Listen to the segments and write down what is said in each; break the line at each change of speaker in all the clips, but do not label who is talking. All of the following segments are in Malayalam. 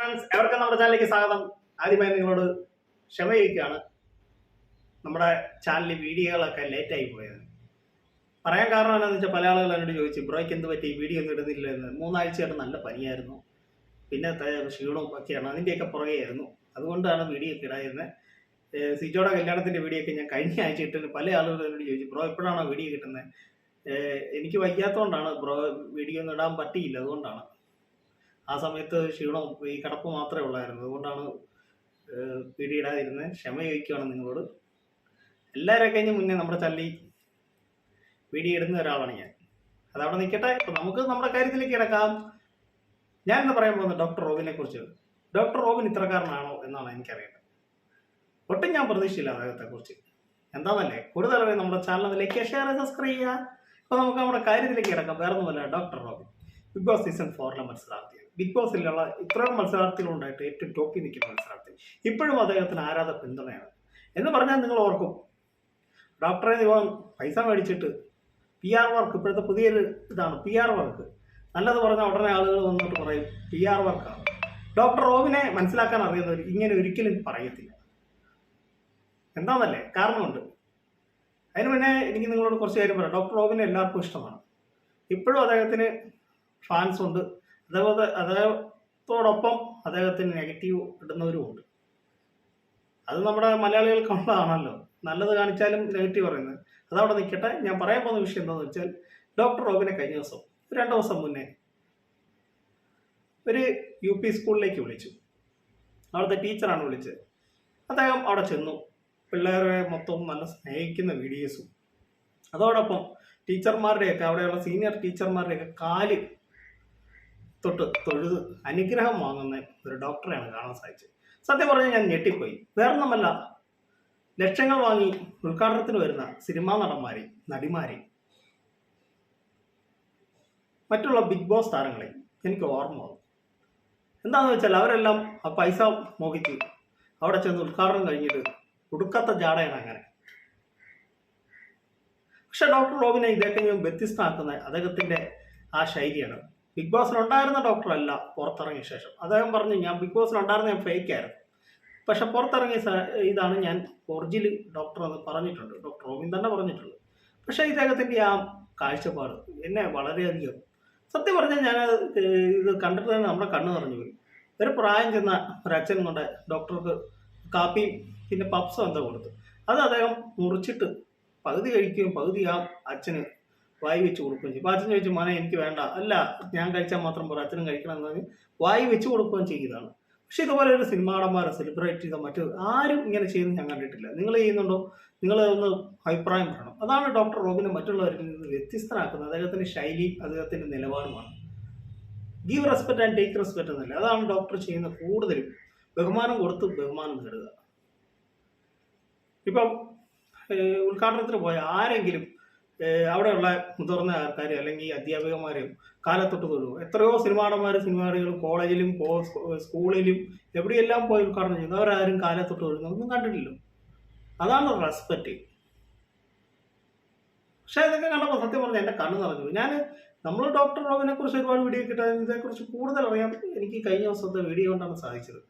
ഫ്രണ്ട്സ് എവർക്കും നമ്മുടെ ചാനലിലേക്ക് സ്വാഗതം. ആദ്യമായി നിങ്ങളോട് ക്ഷമയിക്കുകയാണ്. നമ്മുടെ ചാനലിൽ വീഡിയോകളൊക്കെ ലേറ്റായി പോയത് പറയാൻ കാരണം എന്താണെന്ന് വെച്ചാൽ പല ആളുകൾ എന്നോട് ചോദിച്ചു ബ്രോയ്ക്ക് എന്ത് പറ്റി? വീഡിയോ ഒന്നും ഇടുന്നില്ല എന്ന്. മൂന്നാഴ്ചയായിട്ട് നല്ല പനിയായിരുന്നു. പിന്നെ ക്ഷീണവും ഒക്കെയാണ്. അതിന്റെയൊക്കെ പുറകെയായിരുന്നു അതുകൊണ്ടാണ് വീഡിയോ ഒക്കെ ഇടായിരുന്നത് സിജോയുടെ കല്യാണത്തിന്റെ വീഡിയോ ഒക്കെ ഞാൻ കഴിഞ്ഞ ആഴ്ച ഇട്ടിട്ട് പല ആളുകളും എന്നോട് ചോദിച്ചു ബ്രോ എപ്പോഴാണോ വീഡിയോ കിട്ടുന്നത് എനിക്ക് വയ്യാത്തതുകൊണ്ടാണ് ബ്രോ വീഡിയോ ഒന്നും ഇടാൻ പറ്റിയില്ല. അതുകൊണ്ടാണ്. ആ സമയത്ത് ക്ഷീണവും ഈ കിടപ്പ് മാത്രമേ ഉള്ളായിരുന്നു. അതുകൊണ്ടാണ് പിടിയിടാതിരുന്നത് ക്ഷമ ചോദിക്കുകയാണ് നിങ്ങളോട്. എല്ലാവരും കഴിഞ്ഞ് മുന്നേ നമ്മുടെ തല്ലി പിടിയിടുന്ന ഒരാളാണ് ഞാൻ. അതവിടെ നിൽക്കട്ടെ. ഇപ്പം നമുക്ക് നമ്മുടെ കാര്യത്തിലേക്ക് കിടക്കാം. ഞാൻ ഇന്ന് പറയാൻ പോകുന്നത് ഡോക്ടർ റോബിനെ കുറിച്ച്. ഡോക്ടർ റോബിൻ ഇത്രക്കാരനാണോ എന്നാണ് എനിക്കറിയേണ്ടത്. ഒട്ടും ഞാൻ പ്രതീക്ഷയില്ല അദ്ദേഹത്തെ കുറിച്ച് എന്താണെന്നല്ലേ കൂടുതൽ അറിയാൻ നമ്മുടെ ചാനൽ ലൈക്ക് ഷെയർ സബ്സ്ക്രൈബ് ചെയ്യുക അപ്പോൾ നമുക്ക് നമ്മുടെ കാര്യത്തിലേക്ക് കിടക്കാം. വേറെ ഒന്നുമല്ല doctor Robin. Bigg Boss season ഫോറിലെ മത്സരാർത്ഥി ബിഗ് ബോസിലുള്ള ഇത്രയും മത്സരാർത്ഥികളുണ്ടായിട്ട് ഏറ്റവും ടോപ്പിൽ നിൽക്കുന്ന മത്സരാർത്ഥി. ഇപ്പോഴും അദ്ദേഹത്തിന് ആരാധ പിന്തുണയാണ്. എന്ന് പറഞ്ഞാൽ നിങ്ങൾ ഓർക്കും. ഡോക്ടറെ ഇവൻ പൈസ മേടിച്ചിട്ട് പി ആർ വർക്ക് ഇപ്പോഴത്തെ പുതിയൊരു ഇതാണ് പി ആർ വർക്ക് നല്ലത് പറഞ്ഞാൽ ഉടനെ ആളുകൾ വന്നിട്ട് പറയും പി ആർ വർക്കാണ് ഡോക്ടർ റോബിനെ മനസ്സിലാക്കാൻ അറിയുന്നവർ ഇങ്ങനെ ഒരിക്കലും പറയത്തില്ല. എന്താണെന്നല്ലേ കാരണമുണ്ട്. അതിന് മുന്നേ എനിക്ക് നിങ്ങളോട് കുറച്ച് കാര്യം പറയാം. ഡോക്ടർ റോബിനെ എല്ലാവർക്കും ഇഷ്ടമാണ്. ഇപ്പോഴും അദ്ദേഹത്തിന് ഫാൻസ് ഉണ്ട്. അതേപോലെ അദ്ദേഹത്തോടൊപ്പം അദ്ദേഹത്തിന് നെഗറ്റീവ് ഇടുന്നവരും ഉണ്ട് അത് നമ്മുടെ മലയാളികൾക്കുള്ളതാണല്ലോ. നല്ലത് കാണിച്ചാലും നെഗറ്റീവ് പറയുന്നത്. അതവിടെ നിൽക്കട്ടെ. ഞാൻ പറയാൻ പോകുന്ന വിഷയം എന്താണെന്ന് വെച്ചാൽ ഡോക്ടർ റോബിനെ കഴിഞ്ഞ ദിവസം രണ്ടു ദിവസം മുന്നേ ഒരു യു പി സ്കൂളിലേക്ക് വിളിച്ചു. അവിടുത്തെ ടീച്ചറാണ് വിളിച്ചത്. അദ്ദേഹം അവിടെ ചെന്നു. പിള്ളേരെ മൊത്തം നല്ല സ്നേഹിക്കുന്ന വീഡിയോസും. അതോടൊപ്പം ടീച്ചർമാരുടെയൊക്കെ അവിടെയുള്ള സീനിയർ ടീച്ചർമാരുടെയൊക്കെ കാൽ തൊട്ട് തൊഴുത് അനുഗ്രഹം വാങ്ങുന്ന ഒരു ഡോക്ടറെയാണ് കാണാൻ സാധിച്ചത്. സത്യം പറഞ്ഞാൽ ഞാൻ ഞെട്ടിപ്പോയി. വേറൊന്നുമല്ല ലക്ഷങ്ങൾ വാങ്ങി ഉദ്ഘാടനത്തിന് വരുന്ന സിനിമാ നടന്മാരെ നടിമാരെ മറ്റുള്ള ബിഗ് ബോസ് താരങ്ങളെ എനിക്ക് ഓർമ്മ വന്നു. എന്താണെന്ന് വെച്ചാൽ അവരെല്ലാം ആ പൈസ മോഹിച്ച് അവിടെ ചെന്ന് ഉദ്ഘാടനം കഴിഞ്ഞിട്ട് ഉടുക്കാത്ത ജാടയാണ് അങ്ങനെ. പക്ഷെ ഡോക്ടർ റോബിനെ ഇദ്ദേഹത്തെ വ്യത്യസ്തമാക്കുന്ന അദ്ദേഹത്തിന്റെ ആ ശൈലിയാണ് ബിഗ് ബോസിൽ ഉണ്ടായിരുന്ന ഡോക്ടറല്ല പുറത്തിറങ്ങിയ ശേഷം. അദ്ദേഹം പറഞ്ഞു ഞാൻ ബിഗ് ബോസിൽ ഉണ്ടായിരുന്ന ഞാൻ ഫേക്ക് ആയിരുന്നു. പക്ഷെ പുറത്തിറങ്ങിയ ഇതാണ് ഞാൻ ഒറിജിനൽ ഡോക്ടർ എന്ന് പറഞ്ഞിട്ടുണ്ട്. ഡോക്ടർ റോബിൻ തന്നെ പറഞ്ഞിട്ടുണ്ട്. പക്ഷേ ഇദ്ദേഹത്തിന്റെ ആ കാഴ്ചപ്പാട് എന്നെ വളരെയധികം സത്യം പറഞ്ഞാൽ ഞാൻ ഇത് കണ്ടിട്ട് തന്നെ നമ്മുടെ കണ്ണ് നിറഞ്ഞു പോയി. ഒരു പ്രായം ചെന്ന ഒരച്ഛൻ കൊണ്ട് ഡോക്ടർക്ക് കാപ്പിയും പിന്നെ പപ്സും എന്താ കൊടുത്തു. അത് അദ്ദേഹം മുറിച്ചിട്ട് പകുതി കഴിക്കുകയും പകുതി ആ അച്ഛന് വായി വെച്ച് കൊടുക്കുകയും ചെയ്യും. അച്ഛൻ ചോദിച്ചു മോനെ എനിക്ക് വേണ്ട. അല്ല ഞാൻ കഴിച്ചാൽ മാത്രം പോരാ. അച്ഛനും കഴിക്കണം എന്ന് വായി വെച്ച് കൊടുക്കുകയും ചെയ്തതാണ്. പക്ഷെ ഇതുപോലെ ഒരു സിനിമാടന്മാരെ സെലിബ്രേറ്റ് ചെയ്ത മറ്റു ആരും ഇങ്ങനെ ചെയ്യുന്നത് ഞാൻ കണ്ടിട്ടില്ല. നിങ്ങൾ ചെയ്യുന്നുണ്ടോ? നിങ്ങൾ ഒന്ന് അഭിപ്രായം പറയണം. അതാണ് ഡോക്ടർ റോബിനെ മറ്റുള്ളവരിൽ നിന്ന് വ്യത്യസ്തനാക്കുന്നത്. അദ്ദേഹത്തിന്റെ ശൈലി അദ്ദേഹത്തിന്റെ നിലപാടുമാണ് give respect and take respect എന്നല്ല. അതാണ് ഡോക്ടർ ചെയ്യുന്ന കൂടുതലും ബഹുമാനം കൊടുത്ത് ബഹുമാനം നേടുക. ഇപ്പം ഉദ്ഘാടനത്തിന് പോയ ആരെങ്കിലും അവിടെയുള്ള മുതിർന്ന ആൾക്കാർ അല്ലെങ്കിൽ അധ്യാപികമാരെയും കാലത്തൊട്ട് തൊഴുവും എത്രയോ സിനിമാടന്മാർ സിനിമാടികളും കോളേജിലും സ്കൂളിലും എവിടെയെല്ലാം പോയി ഉദ്ഘാടനം ചെയ്യുന്നു. അവരാരും കാലത്തൊട്ട് തൊഴുന്നു ഒന്നും കണ്ടിട്ടില്ല അതാണ് റെസ്പെക്റ്റ് പക്ഷേ ഇതൊക്കെ കണ്ടപ്പോൾ സത്യം പറഞ്ഞാൽ എന്റെ കണ്ണ് നിറഞ്ഞു ഞാൻ നമ്മൾ ഡോക്ടർ റോബിനെ കുറിച്ച് ഒരുപാട് വീഡിയോ കിട്ടാൻ ഇതേക്കുറിച്ച് കൂടുതൽ അറിയാൻ എനിക്ക് കഴിഞ്ഞ ദിവസത്തെ വീഡിയോ കൊണ്ടാണ് സാധിച്ചത്.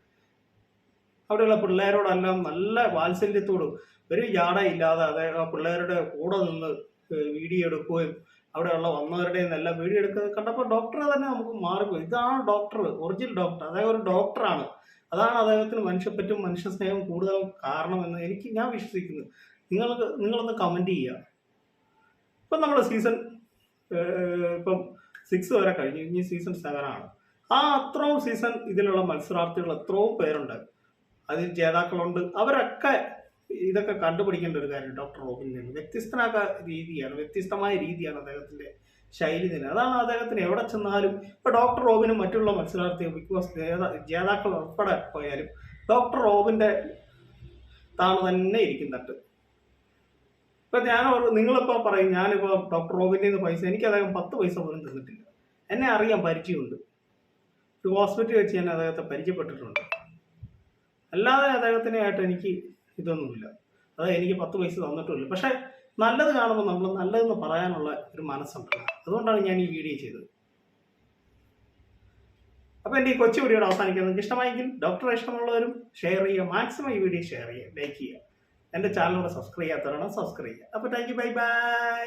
അവിടെയുള്ള പിള്ളേരോടെല്ലാം നല്ല വാത്സല്യത്തോടും ഒരു ജാട ഇല്ലാതെ അതായത് ആ പിള്ളേരുടെ കൂടെ നിന്ന് വീഡിയോ എടുക്കുകയും അവിടെയുള്ള വന്നവരുടെ എല്ലാം വീഡിയോ എടുക്കുന്നത് കണ്ടപ്പോൾ ഡോക്ടറെ തന്നെ നമുക്ക് മാറിപ്പോയി. ഇതാണ് ഡോക്ടർ ഒറിജിനൽ ഡോക്ടർ അതായത് ഒരു ഡോക്ടറാണ് അതാണ് അദ്ദേഹത്തിന് മനുഷ്യപ്പറ്റും മനുഷ്യ സ്നേഹം കൂടുതൽ കാരണമെന്ന് എനിക്ക് ഞാൻ വിശ്വസിക്കുന്നു. നിങ്ങൾക്ക് നിങ്ങളൊന്ന് കമന്റ് ചെയ്യുക. ഇപ്പം നമ്മൾ സീസൺ ഇപ്പം സിക്സ് വരെ കഴിഞ്ഞു. ഇനി സീസൺ സെവൻ ആണ്. ആ അത്രയും സീസൺ ഇതിലുള്ള മത്സരാർത്ഥികൾ എത്രയും പേരുണ്ട്. അതിൽ ജേതാക്കളുണ്ട്. അവരൊക്കെ ഇതൊക്കെ കണ്ടുപിടിക്കേണ്ട ഒരു കാര്യം ഡോക്ടർ റോബിനിൽ വ്യത്യസ്തനാക്ക രീതിയാണ് വ്യത്യസ്തമായ രീതിയാണ് അദ്ദേഹത്തിന്റെ ശൈലി തന്നെ അതാണ് അദ്ദേഹത്തിന് എവിടെ ചെന്നാലും ഇപ്പൊ ഡോക്ടർ റോബിനും മറ്റുള്ള മത്സരാർത്ഥികൾ ബിഗ് ബോസ് ജേതാ- ജേതാക്കൾ ഉൾപ്പെടെ പോയാലും ഡോക്ടർ റോബിന്റെ താണ് തന്നെ ഇരിക്കുന്നുണ്ട്. ഇപ്പൊ ഞാൻ നിങ്ങളിപ്പോ പറയും ഞാനിപ്പോ ഡോക്ടർ റോബിന്റെ പൈസ എനിക്ക് അദ്ദേഹം പത്ത് പൈസ പോലും തന്നിട്ടില്ല. എന്നെ അറിയാൻ പരിചയമുണ്ട്. ഒരു ഹോസ്പിറ്റലിൽ വെച്ച് ഞാൻ അദ്ദേഹത്തെ പരിചയപ്പെട്ടിട്ടുണ്ട്. അല്ലാതെ അദ്ദേഹത്തിനായിട്ട് എനിക്ക് ഇതൊന്നുമില്ല. അതായത് എനിക്ക് പത്ത് പൈസ തന്നിട്ടുമില്ല. പക്ഷേ നല്ലത് കാണുമ്പോൾ നമ്മൾ നല്ലതെന്ന് പറയാനുള്ള ഒരു മനസ്സുണ്ടല്ലോ അതുകൊണ്ടാണ് ഞാൻ ഈ വീഡിയോ ചെയ്തത്. അപ്പോൾ എന്റെ ഈ കൊച്ചു വീഡിയോ അവസാനിക്കാൻ നിങ്ങൾക്ക് ഇഷ്ടമായെങ്കിൽ ഡോക്ടറെ ഇഷ്ടമുള്ളവരും ഷെയർ ചെയ്യുക. മാക്സിമം ഈ വീഡിയോ ഷെയർ ചെയ്യുക. ലൈക്ക് ചെയ്യുക. എന്റെ ചാനലിലൂടെ സബ്സ്ക്രൈബ് ചെയ്യാത്തവരാണ് സബ്സ്ക്രൈബ് ചെയ്യുക. അപ്പോൾ താങ്ക് യു ബൈ ബൈ